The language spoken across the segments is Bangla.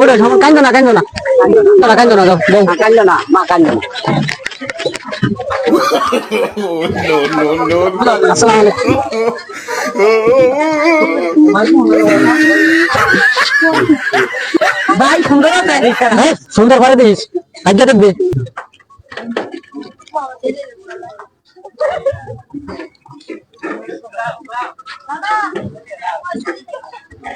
ওরে কান্দো না কান্দো না তোরা কান্দো না বউ কান্দো না মা কান্দো না ভাই সুন্দর সুন্দর করে দিস আজ্ঞা দেখবি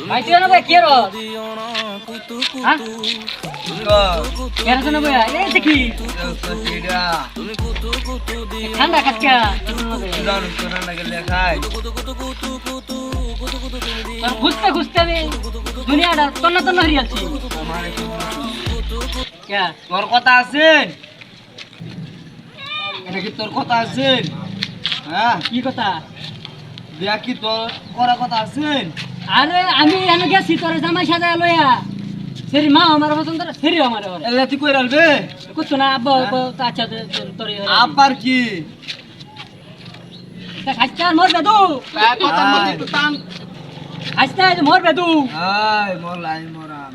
ভাই তুই না কে রো কেন শোনা ভাই এই দেখি। ঠান্ডা খাচ্ছা খুঁজতে খুঁজতে আমি দুনিয়াটা তন্ন তন্ন হয়ে আছি তোর কথা আছে? এটা কি তোর কথা আছে? হ্যাঁ? কি কথা? বিয়া কি তোর করার কথা আছে? আরে আমি এনে গেছি তোর জামাই সাজায় লইয়া। সেরি মা আমার পছন্দ করে সেরি আমার এলে তুই কই রাখবে কুচ্ছু না আব্বা আচ্ছা তোর আবার কি? খাচ্ছা মরবে তু কথা বলছি তো টান। খাচ্ছা মরবে তু আয় মোর। লাই মরাম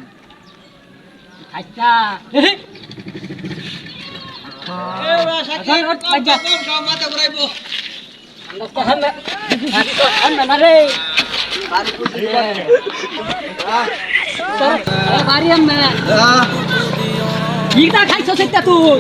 খাচ্ছা বাড়ি আম্মা আহ ইটা খাইছো সেটা তুই।